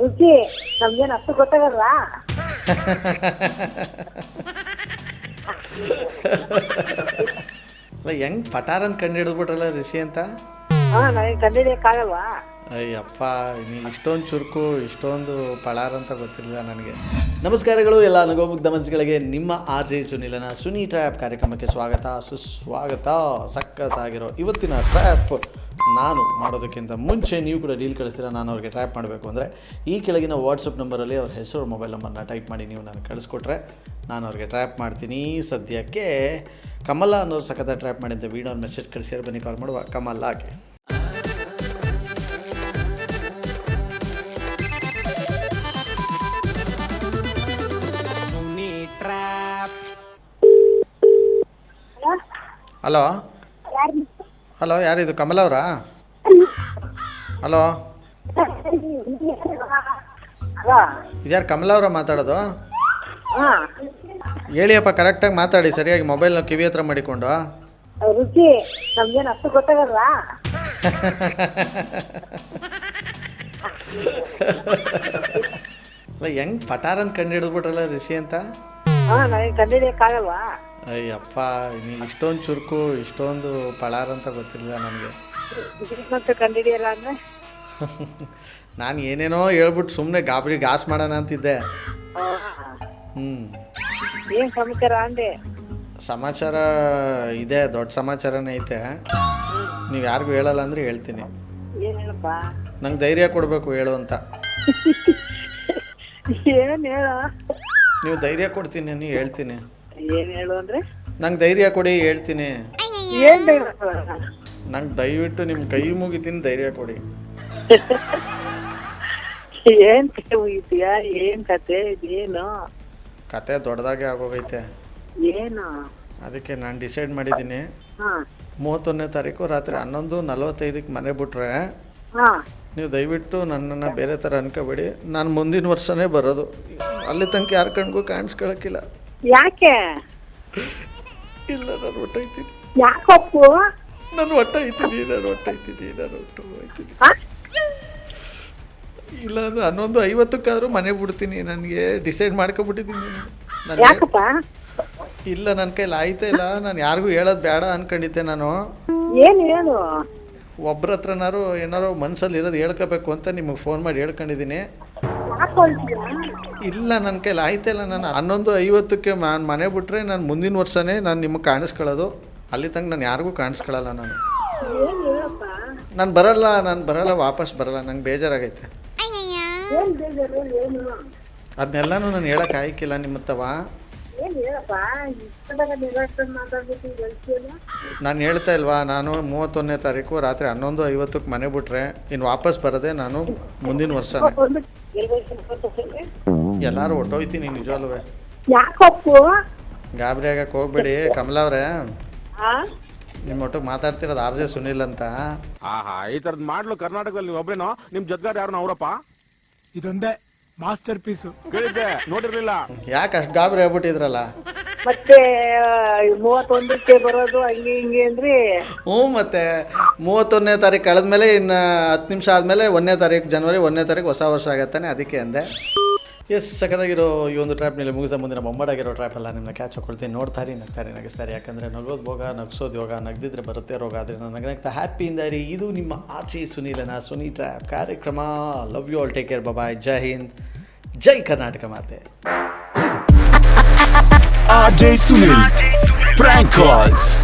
ರುಚಿ ನಮ್ಗೇನು ಅಷ್ಟು ಗೊತ್ತಾಗಲ್ಲ ಅಲ್ಲ ಹೆಂಗ್ ಪಟಾರ್ ಅಂತ ಕಂಡು ಹಿಡಿದ್ಬಿಟ್ರಲ್ಲ ರಿಷಿ ಅಂತ? ಹಾ ನನಗೆ ಕಂಡಿಡಿಯಕ್ಕಾಗಲ್ವಾ ಅಯ್ಯಪ್ಪ ನೀವು ಇಷ್ಟೊಂದು ಚುರುಕು ಇಷ್ಟೊಂದು ಪಳಾರ್ ಅಂತ ಗೊತ್ತಿರಲಿಲ್ಲ ನನಗೆ. ನಮಸ್ಕಾರಗಳು ಎಲ್ಲ ನಗೋಮುಗ್ಧ ಮನಸ್ಸುಗಳಿಗೆ ನಿಮ್ಮ ಆರ್ ಜೆ ಸುನಿಲನ ಸುನಿ ಟ್ರ್ಯಾಪ್ ಕಾರ್ಯಕ್ರಮಕ್ಕೆ ಸ್ವಾಗತ ಸುಸ್ವಾಗತ ಸಖತ್ತಾಗಿರೋ ಇವತ್ತಿನ ಟ್ರ್ಯಾಪ್. ನಾನು ಮಾಡೋದಕ್ಕಿಂತ ಮುಂಚೆ ನೀವು ಕೂಡ ಡೀಲ್ ಕಳಿಸ್ತೀರ ನಾನು ಅವ್ರಿಗೆ ಟ್ರ್ಯಾಪ್ ಮಾಡಬೇಕು ಅಂದರೆ ಈ ಕೆಳಗಿನ ವಾಟ್ಸಪ್ ನಂಬರಲ್ಲಿ ಅವ್ರ ಹೆಸರು ಮೊಬೈಲ್ ನಂಬರ್ನ ಟೈಪ್ ಮಾಡಿ ನೀವು ನನಗೆ ಕಳಿಸ್ಕೊಟ್ರೆ ನಾನು ಅವ್ರಿಗೆ ಟ್ರ್ಯಾಪ್ ಮಾಡ್ತೀನಿ. ಸದ್ಯಕ್ಕೆ ಕಮಲ ಅನ್ನೋರು ಸಖತ್ತ ಟ್ರ್ಯಾಪ್ ಮಾಡಿದ್ದೆ ವೀಡಿಯೋ ಮೆಸೇಜ್ ಕಳಿಸಿದ್ರೆ ಬನ್ನಿ ಕಾಲ್ ಮಾಡುವ. ಕಮಲಾಗೆ ಹಲೋ? ಹಲೋ ಯಾರಿದು ಕಮಲ ಅವರಾ? ಹಲೋ? ಇದ್ಯಾರು ಕಮಲ ಅವರ ಮಾತಾಡೋದು? ಹಾ. ಹೇಳಿಯಪ್ಪ ಕರೆಕ್ಟಾಗಿ ಮಾತಾಡಿ ಸರಿಯಾಗಿ ಮೊಬೈಲ್ನ ಕಿವಿ ಹತ್ರ ಮಾಡಿಕೊಂಡು. ರುಚಿ ನಮ್ಗೇನ್ ಅಷ್ಟು ಗೊತ್ತಾಗಲ್ಲ ಅಲ್ಲ ಹೆಂಗ್ ಪಟಾರ್ ಅಂತ ಕಂಡು ಹಿಡಿದ್ಬಿಟ್ರಲ್ಲ ರಿಷಿ ಅಂತ? ಹಾ ನನಗೆ ಕಂಡಿಡಿಯಕ್ಕಾಗಲ್ವಾ ಅಯ್ಯಪ್ಪ ನೀವು ಇಷ್ಟೊಂದು ಚುರುಕು ಇಷ್ಟೊಂದು ಪಳಾರ್ ಅಂತ ಗೊತ್ತಿರಲಿಲ್ಲ ನನಗೆ. ಮತ್ತೆ ಕಂಡಿಡಿಯಲ್ಲ ಅಂದ್ರೆ? ನಾನು ಏನೇನೋ ಹೇಳ್ಬಿಟ್ಟು ಸುಮ್ಮನೆ ಗಾಬರಿ ಗಾಸ್ ಮಾಡೋಣ ಅಂತಿದ್ದೆ. ಹ್ಞೂ ಏನು ಸಮಾಚಾರ ಅಂದೆ? ಸಮಾಚಾರ ಇದೆ ದೊಡ್ಡ ಸಮಾಚಾರನೇ ಐತೆ. ನೀವು ಯಾರಿಗೂ ಹೇಳಲ್ಲ ಅಂದ್ರೆ ಹೇಳ್ತೀನಿ. ನಂಗೆ ಧೈರ್ಯ ಕೊಡಬೇಕು ಹೇಳು ಅಂತ. ಏನು ಹೇಳ? ನೀವು ಧೈರ್ಯ ಕೊಡ್ತೀನಿ ನೀ ಹೇಳ್ತೀನಿ. ಏನ್ ಹೇಳು ಅಂದ್ರೆ? ನಂಗೆ ಧೈರ್ಯ ಕೊಡಿ ಹೇಳ್ತೀನಿ. ಏನ್ ಹೇಳಪ್ಪ? ನಂಗೆ ದಯವಿಟ್ಟು ನಿಮ್ಮ ಕೈ ಮುಗಿತೀನಿ ಧೈರ್ಯ ಕೊಡಿ. ಏನ್ ಮುಗಿತೀಯಾ? ಏನ್ ಕತೆ? ಕತೆ ದೊಡ್ಡದಾಗೆ ಆಗೋಗೈತೆ. ಏನು? ಅದಕ್ಕೆ ನಾನು ಡಿಸೈಡ್ ಮಾಡಿದ್ದೀನಿ. ಹಾ. ಮೂವತ್ತೊಂದನೇ ತಾರೀಕು ರಾತ್ರಿ ಹನ್ನೊಂದು ನಲವತ್ತೈದಕ್ಕೆ ಮನೆ ಬಿಟ್ರೆ ಹಾ. ನೀವು ದಯವಿಟ್ಟು ನನ್ನನ್ನು ಬೇರೆ ಥರ ಅನ್ಕೋಬೇಡಿ. ನಾನು ಮುಂದಿನ ವರ್ಷನೇ ಬರೋದು. ಅಲ್ಲಿ ತನಕ ಯಾರ ಕಣ್ಗೂ ಕಾಣಿಸ್ಕೊಳಕ್ಕಿಲ್ಲ. ಯಾಕೆ? ಇಲ್ಲ ನಾನು ಹೊಟ್ಟೈತೀನಿ ಯಾಕಪ್ಪು ನಾನು ಹೊಟ್ಟೈತೀನಿ ನಾನು ಹೊಟ್ಟೈತೀನಿ ನಾನು ಹೊಟ್ಟು ಹೋಗ್ತೀನಿ ಇಲ್ಲ ಅದು ಹನ್ನೊಂದು ಐವತ್ತಕ್ಕಾದ್ರೂ ಮನೆ ಬಿಡ್ತೀನಿ ನನಗೆ ಡಿಸೈಡ್ ಮಾಡ್ಕೊಬಿಟ್ಟಿದ್ದೀನಿ ನಾನು. ಯಾಕಪ್ಪ? ಇಲ್ಲ ನನ್ನ ಕೈಲಿ ಆಯ್ತಾ ಇಲ್ಲ ನಾನು ಯಾರಿಗೂ ಹೇಳೋದು ಬೇಡ ಅನ್ಕೊಂಡಿದ್ದೆ ನಾನು. ಏನು ಹೇಳು? ಒಬ್ರ ಹತ್ರನಾರು ಏನಾರು ಮನ್ಸಲ್ಲಿ ಇರೋದು ಹೇಳ್ಕೋಬೇಕು ಅಂತ ನಿಮಗೆ ಫೋನ್ ಮಾಡಿ ಹೇಳ್ಕೊಂಡಿದ್ದೀನಿ? ಇಲ್ಲ ನನ್ನ ಕೈಲಿ ಆಯ್ತಲ್ಲ ನಾನು. ಹನ್ನೊಂದು ಐವತ್ತಕ್ಕೆ ನಾನು ಮನೆ ಬಿಟ್ರೆ ನಾನು ಮುಂದಿನ ವರ್ಷನೇ ನಾನು ನಿಮಗೆ ಕಾಣಿಸ್ಕೊಳ್ಳೋದು. ಅಲ್ಲಿ ತನಕ ನಾನು ಯಾರಿಗೂ ಕಾಣಿಸ್ಕೊಳ್ಳಲ್ಲ ನಾನು. ನಾನು ಬರಲ್ಲ ನಾನು ಬರಲ್ಲ ವಾಪಸ್ ಬರಲ್ಲ. ನಂಗೆ ಬೇಜಾರಾಗೈತೆ. ಅದನ್ನೆಲ್ಲನೂ ನಾನು ಹೇಳಕ್ಕೆ ಆಯ್ಕಿಲ್ಲ ನಿಮ್ಮ ಹತ್ತವ ನಾನು ಹೇಳ್ತಾ ಇಲ್ವಾ ನಾನು ಮೂವತ್ತೊಂದನೇ ತಾರೀಕು ರಾತ್ರಿ ಹನ್ನೊಂದು ಐವತ್ತಕ್ಕೆ ಮನೆ ಬಿಟ್ರೆ ಇನ್ನು ವಾಪಸ್ ಬರದೆ ನಾನು ಮುಂದಿನ ವರ್ಷನೇ. ಎಲ್ಲಾರು ಹೊಟ್ಟೋಯ್ತೀನಿ ನಿಜವಲ್ವೇ ಗಾಬರಿ ಆಗಕ್ಕೆ ಹೋಗ್ಬೇಡಿ ಕಮಲಾ ಅವ್ರೆ. ನಿಮ್ಮ ಒಟ್ಟಿಗೆ ಮಾತಾಡ್ತಿರೋದು ಆರ್ ಜೆ ಸುನಿಲ್ ಅಂತ. ಆಹಾ ಈ ತರದ್ ಮಾಡ್ಲು ಕರ್ನಾಟಕದಲ್ಲಿ ನೀವು ಒಬ್ರೇನೋ? ನಿಮ್ ಜೊತೆಗಾರ ಯಾರು ಅವರಪ್ಪ? ಇದೊಂದೇ. ಮಾಸ್ಟರ್ ಪೀಸು ಕೇಳಿದ್ದೆ ನೋಡಿರ್ಲಿಲ್ಲ. ಯಾಕೆ ಅಷ್ಟು ಗಾಬರಿ ಆಗ್ಬಿಟ್ಟಿದ್ರಲ್ಲ? ಮತ್ತೆ ಮೂವತ್ತೊಂದಕ್ಕೆ ಬರೋದು ಹಂಗೆ ಹಿಂಗೆ ಅಂದ್ರೆ. ಹ್ಞೂ ಮತ್ತೆ ಮೂವತ್ತೊಂದನೇ ತಾರೀಕು ಕಳೆದ್ಮೇಲೆ ಇನ್ನು ಹತ್ತು ನಿಮಿಷ ಆದಮೇಲೆ ಒಂದನೇ ತಾರೀಕು ಜನವರಿ ಒಂದನೇ ತಾರೀಕು ಹೊಸ ವರ್ಷ ಆಗತ್ತಾನೆ ಅದಕ್ಕೆ ಅಂದೆ. ಎಸ್ ಸಖತ್ತಾಗಿರೋ ಈ ಒಂದು ಟ್ರ್ಯಾಪ್ನಲ್ಲಿ ಮುಗಿಸ ಮುಂದಿನ ಮೊಮ್ಮಡಾಗಿರೋ ಟ್ರ್ಯಾಪ್ ಎಲ್ಲ ನಿಮ್ಮನ್ನ ಕ್ಯಾಚ್ ಹಾಕೊಳ್ತೀನಿ ನೋಡ್ತಾರೆ ನಗ್ತಾರೆ ನಗಿಸ್ತಾರೆ ಯಾಕಂದರೆ ನಗೋದು ಭೋಗ ನಗಿಸೋದು ಯೋಗ ನಗ್ದಿದ್ರೆ ಬರುತ್ತೆ ರೋಗ. ಆದರೆ ನಾನು ನಗ್ನಗ್ತಾ ಹ್ಯಾಪಿಯಿಂದ ಇರಿ. ಇದು ನಿಮ್ಮ ಆಚೆ ಸುನೀಲನ ಸುನಿ ಟ್ರ್ಯಾಪ್ ಕಾರ್ಯಕ್ರಮ. Love you all take care bye Jai Hind ಜೈ ಕರ್ನಾಟಕ ಮಾತೆ RJ Sunil. Prank calls.